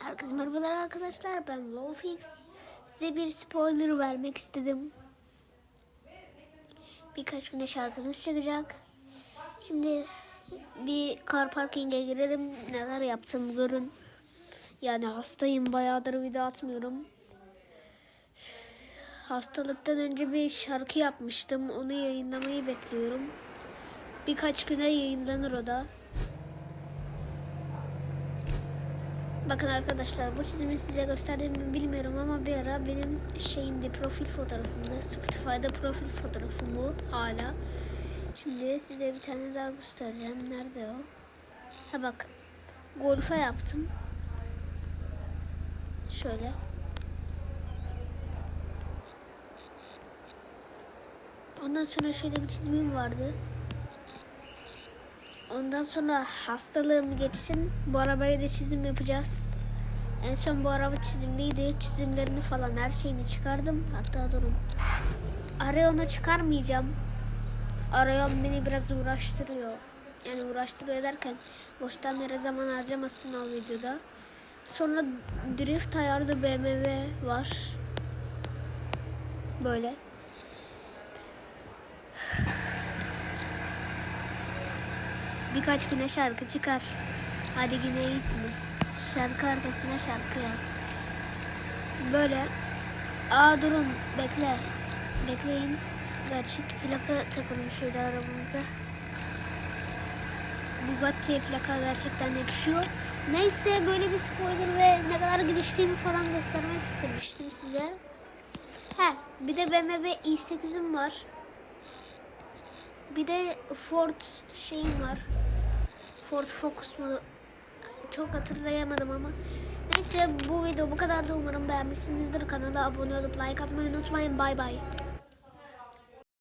Herkese merhabalar arkadaşlar. Ben Wolfix. Size bir spoiler vermek istedim. Birkaç güne şarkımız çıkacak. Şimdi bir car parking'e girelim. Neler yaptım görün. Yani hastayım. Bayağıdır video atmıyorum. Hastalıktan önce bir şarkı yapmıştım. Onu yayınlamayı bekliyorum. Birkaç güne yayınlanır o da. Bakın arkadaşlar bu çizimi size gösterdiğimi bilmiyorum ama bir ara benim şeyimde profil fotoğrafımda Spotify'da profil fotoğrafım bu hala. Şimdi size bir tane daha göstereceğim. Nerede o? Ha bak. Golfa yaptım. Şöyle. Ondan sonra şöyle bir çizimim vardı. Ondan sonra hastalığım geçsin. Bu arabaya da çizim yapacağız. En son bu araba çizimliydi. Çizimlerini falan her şeyini çıkardım. Hatta durun. Arayon'u çıkarmayacağım. Arayon beni biraz uğraştırıyor. Yani uğraştırıyor derken boştan yere zaman harcamasın o videoda. Sonra drift ayarlı BMW var. Böyle. Birkaç güne şarkı çıkar. Hadi yine iyisiniz. Şarkı arkasına şarkı yap. Böyle. Aa durun bekle. Bekleyin. Gerçek plaka takılmış şöyle arabamıza. Bugatti plaka gerçekten yakışıyor. Neyse böyle bir spoiler ve ne kadar geliştiğimi falan göstermek istemiştim size. He bir de BMW i8'im var. Bir de Ford şeyim var. Ford Focus mu? Çok hatırlayamadım ama. Neyse bu video bu kadar da umarım beğenmişsinizdir. Kanala abone olup like atmayı unutmayın. Bay bay.